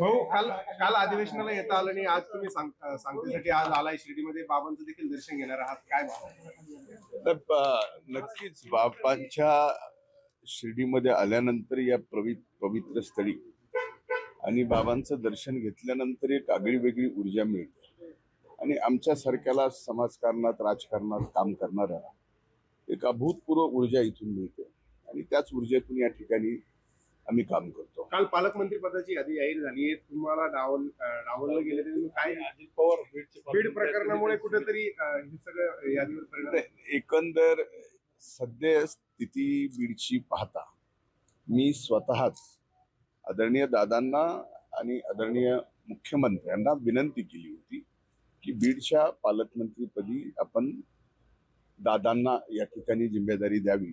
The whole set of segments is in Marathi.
भाऊ काल काल अधिवेशनाला येता आलं आणि आज तुम्ही सांग- सांगतेसाठी आज आलाय शिर्डीमध्ये. बाबांचं देखील दर्शन घेणार आहात. काय भाव? तर नक्कीच बापांच्या शिर्डीमध्ये आल्यानंतर या पवि पवित्र स्थळी आणि बाबांचं दर्शन घेतल्यानंतर एक आगळी वेगळी ऊर्जा मिळते. आणि आमच्या सारख्याला समाजकारणात राजकारणात काम करणाऱ्याला एक अभूतपूर्व ऊर्जा इथून मिळते. आणि त्याच ऊर्जेतून या ठिकाणी आम्ही काम करतो. काल पालकमंत्री पदाची यादी जाहीर झाली. आहे तुम्हाला डावल डावललं गेलं तरी तुम्ही काय अजित पवार बीड प्रकरणामुळे कुठेतरी हे सगळं यादीवर परिणाम एकंदर सध्या स्थिती बीडची पाहता मी स्वतःच आदरणीय दादांना आणि आदरणीय मुख्यमंत्र्यांना विनंती केली होती की बीडच्या पालकमंत्रीपदी आपण दादांना या ठिकाणी जिम्मेदारी द्यावी.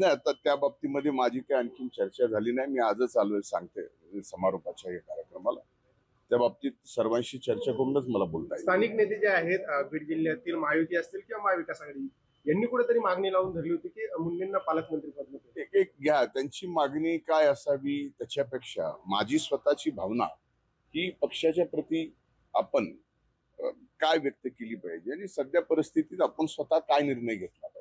नाही आता त्या बाबतीमध्ये माझी काही आणखीन चर्चा झाली नाही. मी आजच आलोय सांगते समारोपाच्या या कार्यक्रमाला. त्या बाबतीत सर्वांशी चर्चा करूनच मला बोलता येईल. स्थानिक नेते जे आहेत बीड जिल्ह्यातील महायुती असतील किंवा महाविकास आघाडी यांनी कुठेतरी मागणी लावून धरली होती की मुंडेंना पालकमंत्री पद. एक एक घ्या त्यांची मागणी काय असावी त्याच्यापेक्षा माझी स्वतःची भावना ही पक्षाच्या प्रती आपण काय व्यक्त केली पाहिजे आणि सध्या परिस्थितीत आपण स्वतः काय निर्णय घेतला पाहिजे?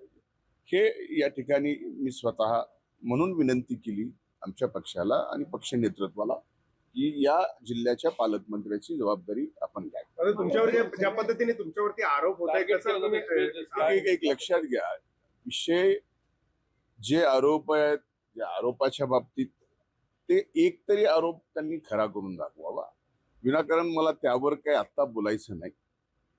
हे या ठिकाणी मी स्वतः म्हणून विनंती केली आमच्या पक्षाला आणि पक्ष नेतृत्वाला की या जिल्ह्याच्या पालकमंत्र्याची जबाबदारी आपण परंतु तुमच्यावर जे- ज्या पद्धतीने तुमच्यावरती आरोप होत आहे एक लक्षात घ्या. विषय जे आरोप आहेत ज्या आरोपाच्या बाबतीत ते एक तरी आरोप त्यांनी खरा करून दाखवावा. विनाकारण मला त्यावर काही आत्ता बोलायचं नाही.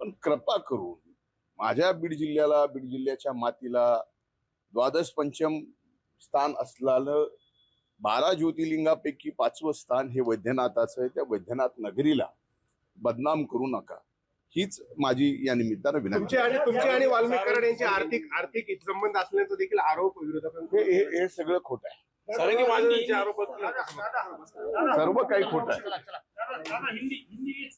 पण कृपा करून माझ्या बीड जिल्ह्याला बीड जिल्ह्याच्या मातीला द्वादश पंचम स्थान असलेलं बारा ज्योतिर्लिंगापैकी पाचवं स्थान हे वैद्यनाथाचं आहे त्या वैद्यनाथ नगरीला बदनाम करू नका हीच माझी या निमित्तानं विनंती तुमचे आणि तुमचे आणि वाल्मिक यांचे आर्थिक आर्थिक संबंध असल्याचा देखील आरोप विरोधकांकडून हे हे- हे सगळं खोटं आहे सारंगी मांझी- आरोप सर्व काही खोटं आहे